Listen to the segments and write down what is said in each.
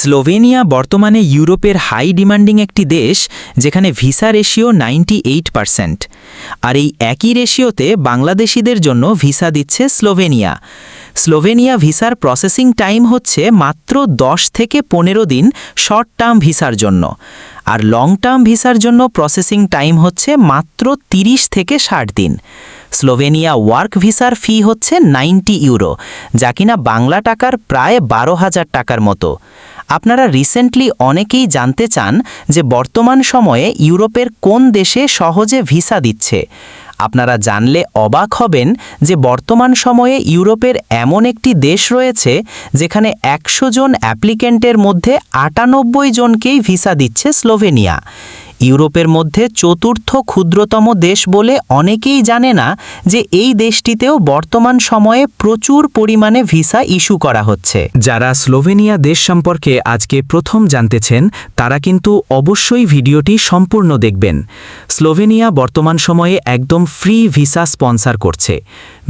Slovenia বর্তমানে ইউরোপের high demanding একটি দেশ, যেখানে visa ratio ninety eight percent. আর এই একই রেশিওতে বাংলাদেশিদের জন্য ভিসা দিচ্ছে স্লোভেনিয়া। স্লোভেনিয়া ভিসার প্রসেসিং টাইম হচ্ছে মাত্র 10 থেকে পনেরো দিন শর্ট টার্ম ভিসার জন্য। আর লং টার্ম ভিসার জন্য প্রসেসিং টাইম হচ্ছে মাত্র 30 থেকে ষাট দিন। স্লোভেনিয়া ওয়ার্ক ভিসার ফি হচ্ছে নাইনটি ইউরো, যা কিনা বাংলা টাকার প্রায় বারো হাজার টাকার মতো। আপনারা রিসেন্টলি অনেকেই জানতে চান যে বর্তমান সময়ে ইউরোপের কোন দেশে সহজে ভিসা দিচ্ছে। আপনারা জানলে অবাক হবেন যে বর্তমান সময়ে ইউরোপের এমন একটি দেশ রয়েছে যেখানে একশো জন অ্যাপ্লিকেন্টের মধ্যে আটানব্বই জনকেই ভিসা দিচ্ছে স্লোভেনিয়া। ইউরোপের মধ্যে চতুর্থ ক্ষুদ্রতম দেশ বলে অনেকেই জানে না যে এই দেশটিতেও বর্তমান সময়ে প্রচুর পরিমাণে ভিসা ইস্যু করা হচ্ছে। যারা স্লোভেনিয়া দেশ সম্পর্কে আজকে প্রথম জানতেছেন, তারা কিন্তু অবশ্যই ভিডিওটি সম্পূর্ণ দেখবেন। স্লোভেনিয়া বর্তমান সময়ে একদম ফ্রি ভিসা স্পন্সর করছে।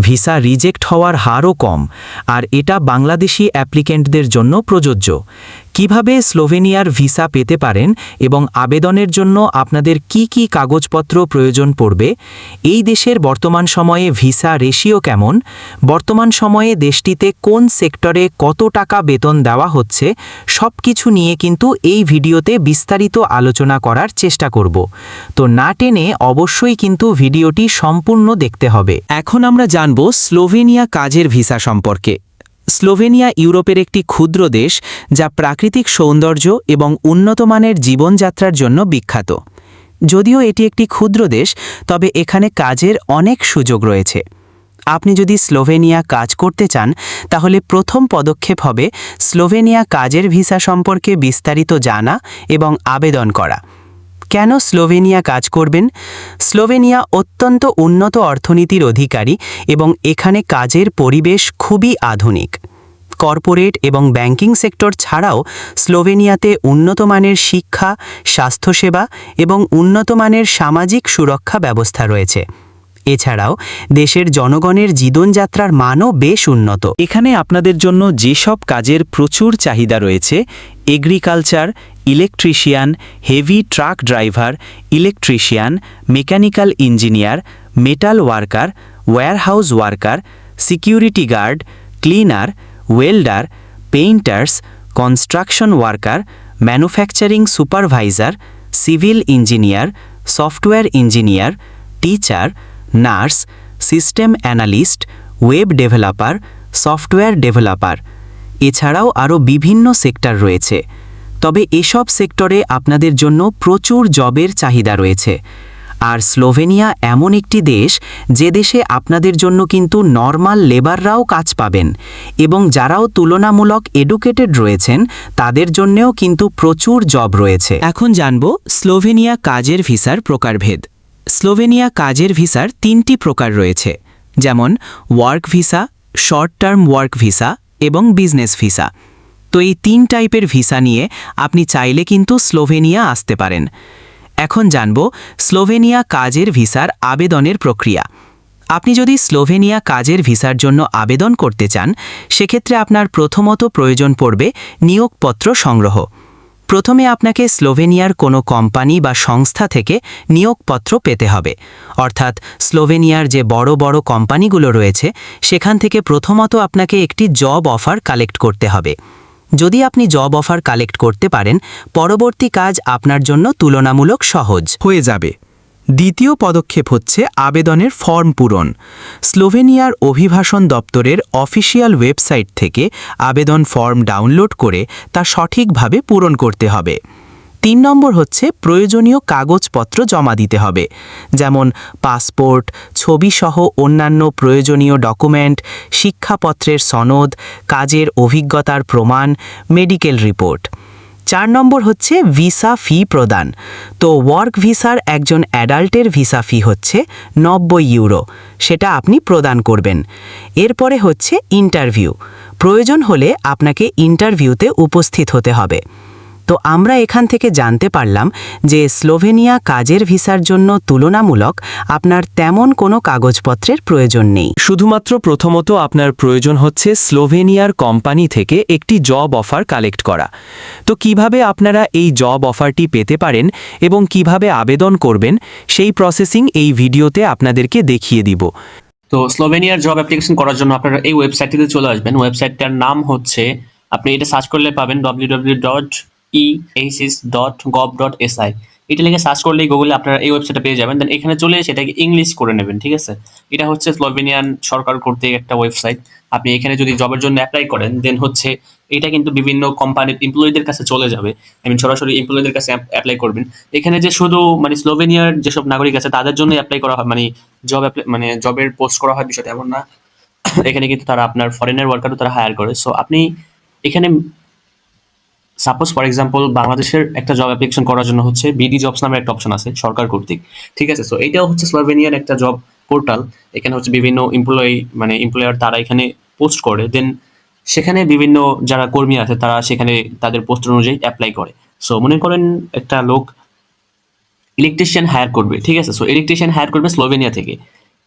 ভিসা রিজেক্ট হওয়ার হারও কম, আর এটা বাংলাদেশি অ্যাপ্লিকেন্টদের জন্য প্রযোজ্য। কীভাবে স্লোভেনিয়ার ভিসা পেতে পারেন এবং আবেদনের জন্য আপনাদের কি কি কাগজপত্র প্রয়োজন পড়বে? এই দেশের বর্তমান সময়ে ভিসা রেশিও কেমন? বর্তমান সময়ে দেশটিতে কোন সেক্টরে কত টাকা বেতন দেওয়া হচ্ছে? সব কিছু নিয়ে কিন্তু এই ভিডিওতে বিস্তারিত আলোচনা করার চেষ্টা করব। তো না টেনে অবশ্যই কিন্তু ভিডিওটি সম্পূর্ণ দেখতে হবে। এখন আমরা জানব স্লোভেনিয়া কাজের ভিসা সম্পর্কে। স্লোভেনিয়া ইউরোপের একটি ক্ষুদ্র দেশ যা প্রাকৃতিক সৌন্দর্য এবং উন্নতমানের জীবনযাত্রার জন্য বিখ্যাত। যদিও এটি একটি ক্ষুদ্র দেশ, তবে এখানে কাজের অনেক সুযোগ রয়েছে। আপনি যদি স্লোভেনিয়া কাজ করতে চান, তাহলে প্রথম পদক্ষেপ হবে স্লোভেনিয়া কাজের ভিসা সম্পর্কে বিস্তারিত জানা এবং আবেদন করা। কেন স্লোভেনিয়া কাজ করবেন? স্লোভেনিয়া অত্যন্ত উন্নত অর্থনীতির অধিকারী এবং এখানে কাজের পরিবেশ খুবই আধুনিক। কর্পোরেট এবং ব্যাংকিং সেক্টর ছাড়াও স্লোভেনিয়াতে উন্নতমানের শিক্ষা, স্বাস্থ্যসেবা এবং উন্নতমানের সামাজিক সুরক্ষা ব্যবস্থা রয়েছে। এছাড়াও দেশের জনগণের জীবনযাত্রার মানও বেশ উন্নত। এখানে আপনাদের জন্য যেসব কাজের প্রচুর চাহিদা রয়েছে agriculture electrician heavy truck driver electrician mechanical engineer metal worker warehouse worker security guard cleaner welder painters construction worker manufacturing supervisor civil engineer software engineer teacher nurse system analyst web developer software developer এছাড়াও আরও বিভিন্ন sector রয়েছে। তবে এসব সেক্টরে আপনাদের জন্য প্রচুর জবের চাহিদা রয়েছে। আর স্লোভেনিয়া এমন একটি দেশ, যে দেশে আপনাদের জন্য কিন্তু নর্মাল লেবাররাও কাজ পাবেন এবং যারাও তুলনামূলক এডুকেটেড রয়েছেন, তাদের জন্যেও কিন্তু প্রচুর জব রয়েছে। এখন জানব স্লোভেনিয়া কাজের ভিসার প্রকারভেদ। স্লোভেনিয়া কাজের ভিসার তিনটি প্রকার রয়েছে, যেমন work visa, short term work visa এবং বিজনেস ভিসা। তো এই তিন টাইপের ভিসা নিয়ে আপনি চাইলে কিন্তু স্লোভেনিয়া আসতে পারেন। এখন জানব স্লোভেনিয়া কাজের ভিসার আবেদনের প্রক্রিয়া। আপনি যদি স্লোভেনিয়া কাজের ভিসার জন্য আবেদন করতে চান, সেক্ষেত্রে আপনার প্রথমত প্রয়োজন পড়বে নিয়োগপত্র সংগ্রহ। প্রথমে আপনাকে স্লোভেনিয়ার কোনো কোম্পানি বা সংস্থা থেকে নিয়োগপত্র পেতে হবে। অর্থাৎ স্লোভেনিয়ার যে বড় বড় কোম্পানিগুলো রয়েছে, সেখান থেকে প্রথমত আপনাকে একটি জব অফার কালেক্ট করতে হবে। যদি আপনি জব অফার কালেক্ট করতে পারেন, পরবর্তী কাজ আপনার জন্য তুলনামূলক সহজ। হয়ে যাবে। দ্বিতীয় পদক্ষেপ হচ্ছে আবেদনের ফর্ম পূরণ। স্লোভেনিয়ার অভিভাষণ দপ্তরের অফিসিয়াল ওয়েবসাইট থেকে আবেদন ফর্ম ডাউনলোড করে তা সঠিকভাবে পূরণ করতে হবে। তিন নম্বর হচ্ছে প্রয়োজনীয় কাগজপত্র জমা দিতে হবে, যেমন পাসপোর্ট, ছবিসহ অন্যান্য প্রয়োজনীয় ডকুমেন্ট, শিক্ষাপত্রের সনদ, কাজের অভিজ্ঞতার প্রমাণ, মেডিকেল রিপোর্ট। চার নম্বর হচ্ছে ভিসা ফি প্রদান। তো ওয়ার্ক ভিসার একজন অ্যাডাল্টের ভিসা ফি হচ্ছে নব্বই ইউরো, সেটা আপনি প্রদান করবেন। এরপরে হচ্ছে ইন্টারভিউ। প্রয়োজন হলে আপনাকে ইন্টারভিউতে উপস্থিত হতে হবে। তো আমরা এখান থেকে জানতে পারলাম যে স্লোভেনিয়া কাজের ভিসার জন্য তুলনামূলক আপনার তেমন কোনো কাগজপত্রের প্রয়োজন নেই। শুধুমাত্র প্রথমত আপনার প্রয়োজন হচ্ছে স্লোভেনিয়ার কোম্পানি থেকে একটি জব অফার কালেক্ট করা। তো কীভাবে আপনারা এই জব অফারটি পেতে পারেন এবং কীভাবে আবেদন করবেন সেই প্রসেসিং এই ভিডিওতে আপনাদেরকে দেখিয়ে দিব। তো স্লোভেনিয়ার জব অ্যাপ্লিকেশন করার জন্য আপনারা এই ওয়েবসাইটটিতে চলে আসবেন। ওয়েবসাইটটার নাম হচ্ছে আপনি এটা সার্চ করলে পাবেন W W dot E HS dot gov dot এটা লিখে সার্চ করলেই গুগলে আপনারা এই ওয়েবসাইটে পেয়ে যাবেন। দেন এখানে চলে এসে এটাকে ইংলিশ করে নেবেন, ঠিক আছে? এটা হচ্ছে স্লোভেনিয়ান সরকার কর্তৃক একটা ওয়েবসাইট আপনি এখানে যদি জবের জন্য অ্যাপ্লাই করেন দেন হচ্ছে এটা কিন্তু বিভিন্ন কোম্পানির এমপ্লয়ীদের কাছে চলে যাবে। আই মিন সরাসরি এমপ্লয়ীদের কাছে অ্যাপ্লাই করবেন। এখানে যে শুধু মানে স্লোভেনিয়ার যেসব নাগরিক আছে, তাদের জন্য অ্যাপ্লাই করা হয় মানে জব মানে জবের পোস্ট করা হয় বিষয়টা এমন না। এখানে কিন্তু তারা আপনার ফরেনার ওয়ার্কারও তারা হায়ার করে। সো আপনি এখানে সাপোজ ফর এক্সাম্পল বাংলাদেশের একটা জব অ্যাপ্লিকেশন করার জন্য হচ্ছে বিডি জবস নামের একটা অপশন আছে, সরকার কর্তৃক। ঠিক আছে? সো এটাও হচ্ছে স্লোভেনিয়ার একটা জব পোর্টাল এখানে হচ্ছে বিভিন্ন এমপ্লয়ি মানে এমপ্লয়ার তারা এখানে পোস্ট করে দেন সেখানে বিভিন্ন যারা কর্মী আছে, তারা সেখানে তাদের পোস্ট অনুযায়ী অ্যাপ্লাই করে। সো মনে করেন একটা লোক ইলেকট্রিশিয়ান হায়ার করবে, ঠিক আছে? সো ইলেকট্রিশিয়ান হায়ার করবে স্লোভেনিয়া থেকে।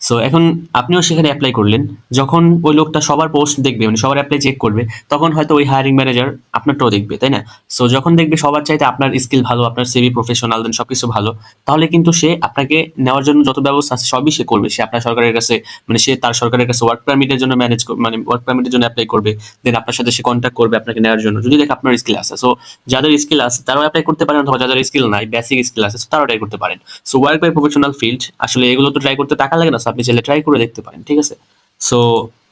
সো এখন আপনিও সেখানে অ্যাপ্লাই করলেন। যখন ওই লোকটা সবার পোস্ট দেখবে মানে সবার অ্যাপ্লাই চেক করবে, তখন হয়তো ওই হায়ারিং ম্যানেজার আপনারটাও দেখবে, তাই না? সো যখন দেখবে সবার চাইতে আপনার স্কিল ভালো, আপনার সিভি প্রফেশনাল দেন সব কিছু ভালো, তাহলে কিন্তু সে আপনাকে নেওয়ার জন্য যত ব্যবস্থা আছে সবই সে করবে। সে আপনার সরকারের কাছে মানে সে তার সরকারের কাছে ওয়ার্ক পারমিটের জন্য ম্যানেজ মানে ওয়ার্ক পারমিটের জন্য অ্যাপ্লাই করবে দেন আপনার সাথে সে কন্ট্যাক্ট করবে আপনাকে নেওয়ার জন্য। যদি দেখে আপনার স্কিল আছে সো যাদের স্কিল আছে তারাও অ্যাপ্লাই করতে পারেন, অথবা যাদের স্কিল নাই বেসিক স্কিল আছে, তারাও ট্রাই করতে পারেন। So work by professional field আসলে এগুলো তো ট্রাই করতে টাকা লাগে না আপনি চাইলে ট্রাই করে দেখতে পারেন, ঠিক আছে? সো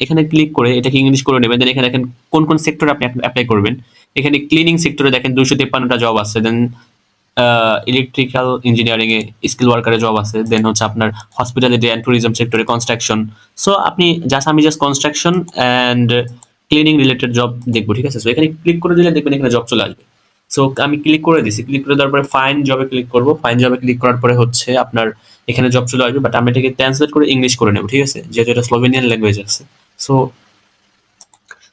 এখানে ক্লিক করে এটাকে ইংলিশ করে নেবেন দেন এখানে দেখেন কোন কোন সেক্টরে আপনি অ্যাপ্লাই করবেন। এখানে ক্লিনিং সেক্টরে দেখেন দুশো তেপ্পান্নটা জব আছে দেন ইলেকট্রিক্যাল ইঞ্জিনিয়ারিং এ স্কিল ওয়ার্কারে জব আছে দেন হচ্ছে আপনার হসপিটালিটি অ্যান্ড ট্যুরিজম সেক্টরে কনস্ট্রাকশন সো আপনি জাস্ট আমি just construction and cleaning related job দেখব, ঠিক আছে? সো এখানে ক্লিক করে দিলে দেখবেন এখানে জব চলে আসবে। সো আমি ক্লিক করে দিছি। ক্লিক করে দেওয়ার পরে ফাইন জবে ক্লিক করব। ফাইন জবে ক্লিক করার পরে হচ্ছে আপনার এখানে জব চলে আসবে বাট আমি এটাকে ট্রান্সলেট করে ইংলিশ করে নেব, ঠিক আছে? যেহেতু এটা স্লোভেনিয়ান ল্যাঙ্গুয়েজ আছে। সো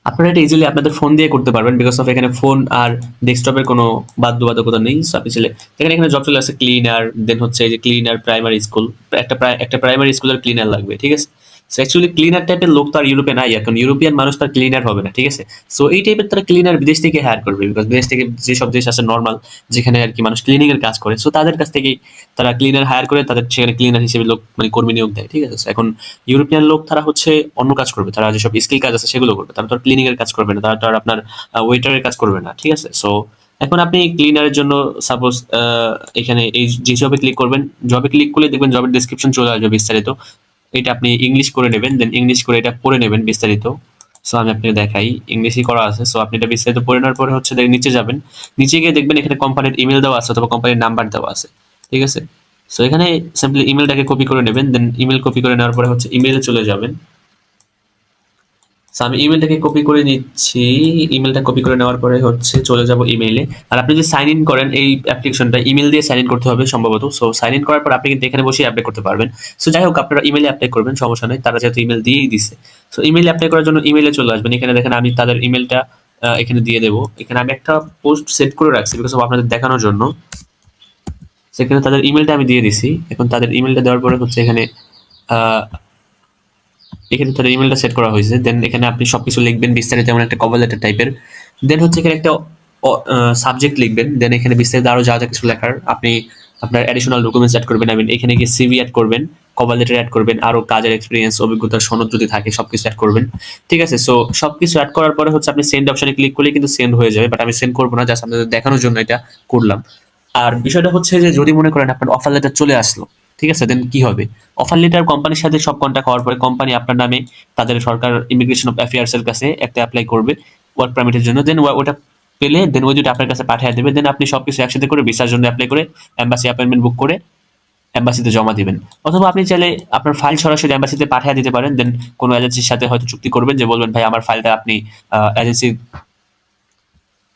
আপনারা এটা ইজিলি আপনাদের ফোন দিয়ে করতে পারবেন বিকজ অফ এখানে ফোন আর ডেস্কটপের কোনো বাধ্যবাধকতা নেই। সো আপনি ছেলে এখানে এখানে জব চলে আসছে ক্লিনার দেন হচ্ছে এই যে ক্লিনার প্রাইমারি স্কুল একটা একটা প্রাইমারি স্কুলের ক্লিনার লাগবে, ঠিক আছে? সো অ্যাকচুয়ালি ক্লিনার টাইপের লোক তো আর ইউরোপে নাই, এখন ইউরোপিয়ান মানুষ তার ক্লিনার হবে না, ঠিক আছে? সো এই টাইপের তারা ক্লিনার বিদেশ থেকে হায়ার করবে বিকজ বিদেশ থেকে যেসব দেশ আছে নর্মাল যেখানে আর কি মানুষ ক্লিনিং এর কাজ করে সো তাদের কাছ থেকেই তারা ক্লিনার হায়ার করে, তাদের সেখানে ক্লিনার হিসেবে লোক মানে কর্মী নিয়োগ দেয়, ঠিক আছে? এখন ইউরোপিয়ান লোক তারা হচ্ছে অন্য কাজ করবে, তারা যেসব স্কিল কাজ আছে সেগুলো করবে, তারা তো ক্লিনিং এর কাজ করবে না, তারা তো আর আপনার ওয়েটারের কাজ করবে না, ঠিক আছে? সো এখন আপনি ক্লিনারের জন্য সাপোজ এখানে এই যে জবে ক্লিক করবেন জবে ক্লিক করলে দেখবেন জবের ডিসক্রিপশন চলে আসবে বিস্তারিত। এটা আপনি ইংলিশ করে নেবেন দেন ইংলিশ করে এটা পড়ে নেবেন বিস্তারিত। সো আমি আপনাকে দেখাই ইংলিশই করা আছে। সো আপনি এটা বিস্তারিত পড়ে নেওয়ার পরে হচ্ছে নিচে যাবেন। নিচে গিয়ে দেখবেন এখানে কোম্পানির ইমেল দেওয়া আছে অথবা কোম্পানির নাম্বার দেওয়া আছে। ঠিক আছে? সো এখানে সিম্পলি ইমেলটাকে কপি করে নেবেন দেন ইমেল কপি করে নেওয়ার পরে হচ্ছে ইমেলে চলে যাবেন। সো আমি ইমেলটাকে কপি করে নিচ্ছি। ইমেলটা কপি করে নেওয়ার পরে হচ্ছে চলে যাব ইমেইলে আর আপনি যে সাইন ইন করেন, এই অ্যাপ্লিকেশনটা ইমেল দিয়ে সাইন ইন করতে হবে সম্ভবত। সো সাইন ইন করার পর আপনি কিন্তু এখানে বসে অ্যাপ্লাই করতে পারবেন। সো যাই হোক, আপনারা ইমেলে অ্যাপ্লাই করবেন, সমস্যা নেই। তারা যেহেতু ইমেল দিয়েই দিছে। সো ইমেল অ্যাপ্লাই করার জন্য ইমেলে চলে আসবেন। এখানে দেখেন আমি তাদের ইমেলটা এখানে দিয়ে দেবো। এখানে আমি একটা পোস্ট সেট করে রাখছি বিকজ আপনাদের দেখানোর জন্য। সেখানে তাদের ইমেলটা আমি দিয়ে দিছি। এখন তাদের ইমেলটা দেওয়ার পরে হচ্ছে এখানে এখানে তাদের ইমেলটা সেট করা হয়েছে। দেন এখানে আপনি সবকিছু লিখবেন, বিস্তারিত এমন একটা কভার লেটার টাইপের দেন হচ্ছে এখানে একটা সাবজেক্ট লিখবেন। দেন এখানে বিস্তারিত আরও যা যা কিছু লেখার, আপনি আপনার অ্যাডিশনাল ডকুমেন্টস অ্যাড করবেন। আই মিন এখানে গিয়ে সিভি অ্যাড করবেন কভার লেটার অ্যাড করবেন, আরও কাজের এক্সপিরিয়েন্স অভিজ্ঞতার সনদ যদি থাকে, সবকিছু অ্যাড করবেন। ঠিক আছে? সো সবকিছু অ্যাড করার পরে হচ্ছে আপনি সেন্ড অপশনে ক্লিক করলে কিন্তু সেন্ড হয়ে যাবে বাট আমি সেন্ড করব না জাস্ট আপনাদের দেখানোর জন্য এটা করলাম। আর বিষয়টা হচ্ছে যে, যদি মনে করেন আপনার অফার লেটার চলে আসলো ঠিক আছে দেন কি হবে? অফার লেটার কোম্পানির সাথে সব কন্ট্যাক্ট হওয়ার পরে কোম্পানি আপনার নামে তাদের সরকার ইমিগ্রেশন অফ অ্যাফেয়ার্স এর কাছে একটা অ্যাপ্লাই করবে ওয়ার্ক পারমিটের জন্য। দেন ওটা পেলে দেন ওই দুটো আপনার কাছে পাঠিয়ে দেবে। দেন আপনি সব কিছু একসাথে করে ভিসার জন্য অ্যাপ্লাই করে এম্বাসি অ্যাপয়েন্টমেন্ট বুক করে এম্বাসিতে জমা দিবেন। অথবা আপনি চাইলে আপনার ফাইল সরাসরি এম্বাসিতে পাঠিয়ে দিতে পারেন। দেন কোনো এজেন্সির সাথে হয়তো চুক্তি করবেন যে বলবেন, ভাই, আমার ফাইলটা আপনি এজেন্সি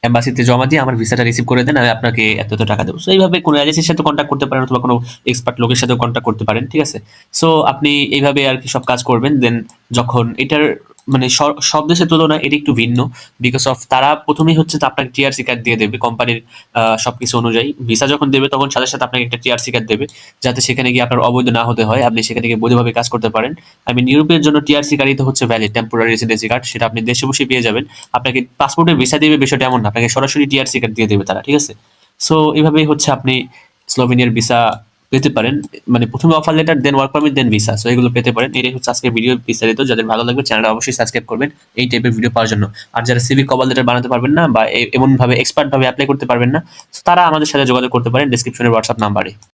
এম্বাসিতে জমা দিয়ে আমার ভিসাটা রিসিভ করে দেন, আমি আপনাকে এত এত টাকা দেবো। সো এইভাবে কোনো এজেন্সির সাথে কন্ট্যাক্ট করতে পারেন অথবা কোনো এক্সপার্ট লোকের সাথেও কন্ট্যাক্ট করতে পারেন, ঠিক আছে? সো আপনি এইভাবে আর কি সব কাজ করবেন দেন যখন এটার মানে সব দেশের তুলনায় এটি একটু ভিন্ন বিকজ অফ তারা প্রথমেই হচ্ছে আপনাকে টিআরসি কার্ড দিয়ে দেবে কোম্পানির সবকিছু অনুযায়ী। ভিসা যখন দেবে তখন সাথে সাথে আপনাকে একটা টিআরসি কার্ড দেবে যাতে সেখানে গিয়ে আপনার অবৈধ না হতে হয়, আপনি সেখানে গিয়ে বৈধভাবে কাজ করতে পারেন। আই মিন ইউরোপের জন্য টিআরসি কার্ডই তো হচ্ছে ভ্যালিড টেম্পোরারি রেসিডেন্সি কার্ড সেটা আপনি দেশে বসে পেয়ে যাবেন। আপনাকে পাসপোর্টের ভিসা দেবে বিষয়টা এমন না, আপনাকে সরাসরি টিআরসি কার্ড দিয়ে দেবে তারা, ঠিক আছে? সো এভাবেই হচ্ছে আপনি স্লোভেনিয়ার ভিসা পেতে পারেন। মানে প্রথমে offer letter then work permit then visa so এগুলো পেতে পারেন। এটাই হচ্ছে আজকের ভিডিও বিস্তারিত। যাদের ভালো লাগবে চ্যানেলটা অবশ্যই সাবস্ক্রাইব করবেন এই টাইপের ভিডিও পাওয়ার জন্য। আর যারা সিভি কভার লেটার বানাতে পারবেন না বা এমনভাবে এক্সপার্টভাবে অ্যাপ্লাই করতে পারবেন না তারা আমাদের সাথে যোগাযোগ করতে পারেন ডিসক্রিপশনের হোয়াটসঅ্যাপ নাম্বারে